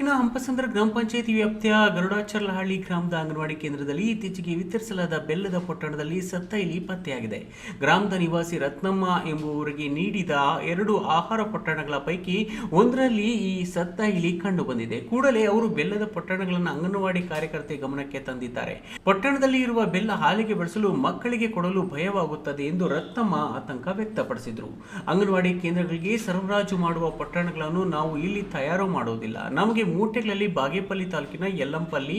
ತಾಲೂಕಿನ ಹಂಪಸಂದ್ರ ಗ್ರಾಮ ಪಂಚಾಯಿತಿ ವ್ಯಾಪ್ತಿಯ ಗರುಡಾಚರ್ಲಹಳ್ಳಿ ಗ್ರಾಮದ ಅಂಗನವಾಡಿ ಕೇಂದ್ರದಲ್ಲಿ ಇತ್ತೀಚೆಗೆ ವಿತರಿಸಲಾದ ಬೆಲ್ಲದ ಪೊಟ್ಟಣದಲ್ಲಿ ಸತ್ತ ಇಲಿ ಪತ್ತೆಯಾಗಿದೆ. ಗ್ರಾಮದ ನಿವಾಸಿ ರತ್ನಮ್ಮ ಎಂಬುವರಿಗೆ ನೀಡಿದ ಎರಡು ಆಹಾರ ಪೊಟ್ಟಣಗಳ ಪೈಕಿ ಒಂದರಲ್ಲಿ ಈ ಸತ್ತ ಇಲಿ ಕಂಡು ಬಂದಿದೆ ಕೂಡಲೇ ಅವರು ಬೆಲ್ಲದ ಪೊಟ್ಟಣಗಳನ್ನು ಅಂಗನವಾಡಿ ಕಾರ್ಯಕರ್ತೆ ಗಮನಕ್ಕೆ ತಂದಿದ್ದಾರೆ. ಪೊಟ್ಟಣದಲ್ಲಿ ಇರುವ ಬೆಲ್ಲ ಹಾಲಿಗೆ ಬಳಸಲು ಮಕ್ಕಳಿಗೆ ಕೊಡಲು ಭಯವಾಗುತ್ತದೆ ಎಂದು ರತ್ನಮ್ಮ ಆತಂಕ ವ್ಯಕ್ತಪಡಿಸಿದರು. ಅಂಗನವಾಡಿ ಕೇಂದ್ರಗಳಿಗೆ ಸರಬರಾಜು ಮಾಡುವ ಪೊಟ್ಟಣಗಳನ್ನು ನಾವು ಇಲ್ಲಿ ತಯಾರು ಮಾಡುವುದಿಲ್ಲ. ನಮಗೆ ಮೂಟೆಗಳಲ್ಲಿ ಬಾಗೇಪಲ್ಲಿ ತಾಲೂಕಿನ ಯಲ್ಲಂಪಲ್ಲಿ,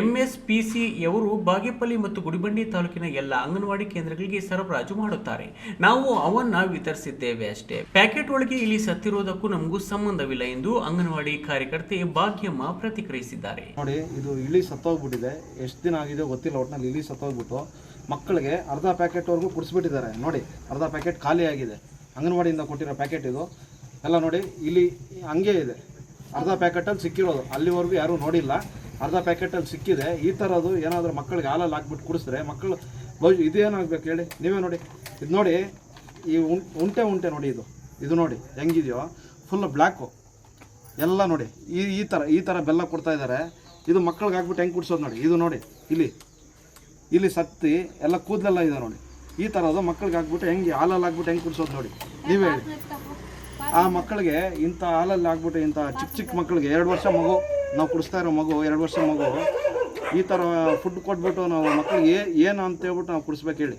ಎಂಎಸ್ಪಿಸಿ ಯವರು ಬಾಗೇಪಲ್ಲಿ ಮತ್ತು ಗುಡಿಬಂಡಿ ತಾಲೂಕಿನ ಎಲ್ಲ ಅಂಗನವಾಡಿ ಕೇಂದ್ರಗಳಿಗೆ ಸರಬರಾಜು ಮಾಡುತ್ತಾರೆ. ನಾವು ಅವನ್ನ ವಿತರಿಸಿದ್ದೇವೆ ಅಷ್ಟೇ. ಪ್ಯಾಕೆಟ್ ಒಳಗೆ ಇಲ್ಲಿ ಸತ್ತಿರೋದಕ್ಕೂ ನಮಗೂ ಸಂಬಂಧವಿಲ್ಲ ಎಂದು ಅಂಗನವಾಡಿ ಕಾರ್ಯಕರ್ತೆ ಭಾಗ್ಯಮ್ಮ ಪ್ರತಿಕ್ರಿಯಿಸಿದ್ದಾರೆ. ನೋಡಿ, ಇದು ಇಳಿ ಸತ್ತೋಗ್ಬಿಟ್ಟಿದೆ. ಎಷ್ಟು ದಿನ ಆಗಿದೆ ಗೊತ್ತಿಲ್ಲ ಒಟ್ಟಿನಲ್ಲಿ ಇಳಿ ಸತ್ತೋಗ್ಬಿಟ್ಟು ಮಕ್ಕಳಿಗೆ ಅರ್ಧ ಪ್ಯಾಕೆಟ್ವರೆಗೂ ಕುಡಿಸ್ಬಿಟ್ಟಿದ್ದಾರೆ. ನೋಡಿ, ಅರ್ಧ ಪ್ಯಾಕೆಟ್ ಖಾಲಿ ಆಗಿದೆ. ಅಂಗನವಾಡಿಯಿಂದ ಕೊಟ್ಟಿರೋ ಪ್ಯಾಕೆಟ್ ಇದು. ಎಲ್ಲ ನೋಡಿ, ಇಲ್ಲಿ ಹಂಗೆ ಇದೆ. ಅರ್ಧ ಪ್ಯಾಕೆಟಲ್ಲಿ ಸಿಕ್ಕಿರೋದು. ಅಲ್ಲಿವರೆಗೂ ಯಾರೂ ನೋಡಿಲ್ಲ. ಅರ್ಧ ಪ್ಯಾಕೆಟಲ್ಲಿ ಸಿಕ್ಕಿದೆ. ಈ ಥರದ್ದು ಏನಾದರೂ ಮಕ್ಕಳಿಗೆ ಹಾಲಲ್ಲಿ ಹಾಕ್ಬಿಟ್ಟು ಕುಡಿಸಿದ್ರೆ ಮಕ್ಕಳು ಭವಿಷ್ಯ ಇದೇನಾಗಬೇಕು ಹೇಳಿ? ನೀವೇ ನೋಡಿ. ಇದು ನೋಡಿ, ಈ ಉಂಟೆ ಉಂಟೆ ನೋಡಿ ಇದು. ಇದು ನೋಡಿ, ಹೆಂಗಿದೆಯೋ? ಫುಲ್ ಬ್ಲ್ಯಾಕು ಎಲ್ಲ ನೋಡಿ. ಈ ಈ ಥರ ಈ ಥರ ಬೆಲ್ಲ ಕೊಡ್ತಾ ಇದ್ದಾರೆ. ಇದು ಮಕ್ಕಳಿಗೆ ಹಾಕ್ಬಿಟ್ಟು ಹೆಂಗೆ ಕುಡಿಸೋದು ನೋಡಿ. ಇದು ನೋಡಿ, ಇಲ್ಲಿ. ಇಲ್ಲಿ ಸತ್ತಿ, ಎಲ್ಲ ಕೂದಲೆಲ್ಲ ಇದೆ ನೋಡಿ. ಈ ಥರದ್ದು ಮಕ್ಕಳಿಗೆ ಹಾಕ್ಬಿಟ್ಟು ಹೆಂಗೆ ಹಾಲಲ್ಲಿ ಹಾಕ್ಬಿಟ್ಟು ಹೆಂಗೆ ಕುಡಿಸೋದು ನೋಡಿ. ನೀವೇ ಹೇಳಿ. ಆ ಮಕ್ಕಳಿಗೆ ಇಂಥ ಹಾಲಲ್ಲಿ ಆಗ್ಬಿಟ್ಟು ಇಂಥ ಚಿಕ್ಕ ಚಿಕ್ಕ ಮಕ್ಕಳಿಗೆ ಎರಡು ವರ್ಷ ಮಗು, ನಾವು ಕುಡಿಸ್ತಾ ಇರೋ ಮಗು, ಎರಡು ವರ್ಷ ಮಗು, ಈ ಥರ ಫುಡ್ ಕೊಟ್ಬಿಟ್ಟು ನಾವು ಮಕ್ಕಳಿಗೆ ಏನು ಅಂತ ಹೇಳ್ಬಿಟ್ಟು ನಾವು ಕುಡಿಸ್ಬೇಕು ಹೇಳಿ.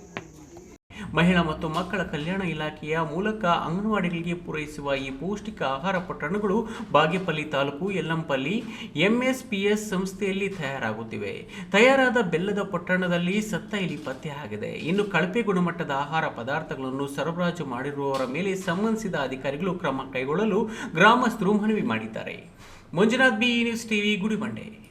ಮಹಿಳಾ ಮತ್ತು ಮಕ್ಕಳ ಕಲ್ಯಾಣ ಇಲಾಖೆಯ ಮೂಲಕ ಅಂಗನವಾಡಿಗಳಿಗೆ ಪೂರೈಸುವ ಈ ಪೌಷ್ಟಿಕ ಆಹಾರ ಪೊಟ್ಟಣಗಳು ಬಾಗೇಪಲ್ಲಿ ತಾಲೂಕು ಯಲ್ಲಂಪಲ್ಲಿ ಎಂಎಸ್ಪಿಎಸ್ ಸಂಸ್ಥೆಯಲ್ಲಿ ತಯಾರಾಗುತ್ತಿವೆ. ತಯಾರಾದ ಬೆಲ್ಲದ ಪೊಟ್ಟಣದಲ್ಲಿ ಸತ್ತ ಇಲಿ ಪತ್ತೆಯಾಗಿದೆ ಇನ್ನು ಕಳಪೆ ಗುಣಮಟ್ಟದ ಆಹಾರ ಪದಾರ್ಥಗಳನ್ನು ಸರಬರಾಜು ಮಾಡಿರುವವರ ಮೇಲೆ ಸಂಬಂಧಿಸಿದ ಅಧಿಕಾರಿಗಳು ಕ್ರಮ ಕೈಗೊಳ್ಳಲು ಗ್ರಾಮಸ್ಥರು ಮನವಿ ಮಾಡಿದ್ದಾರೆ. Manjunath B news TV Gudibande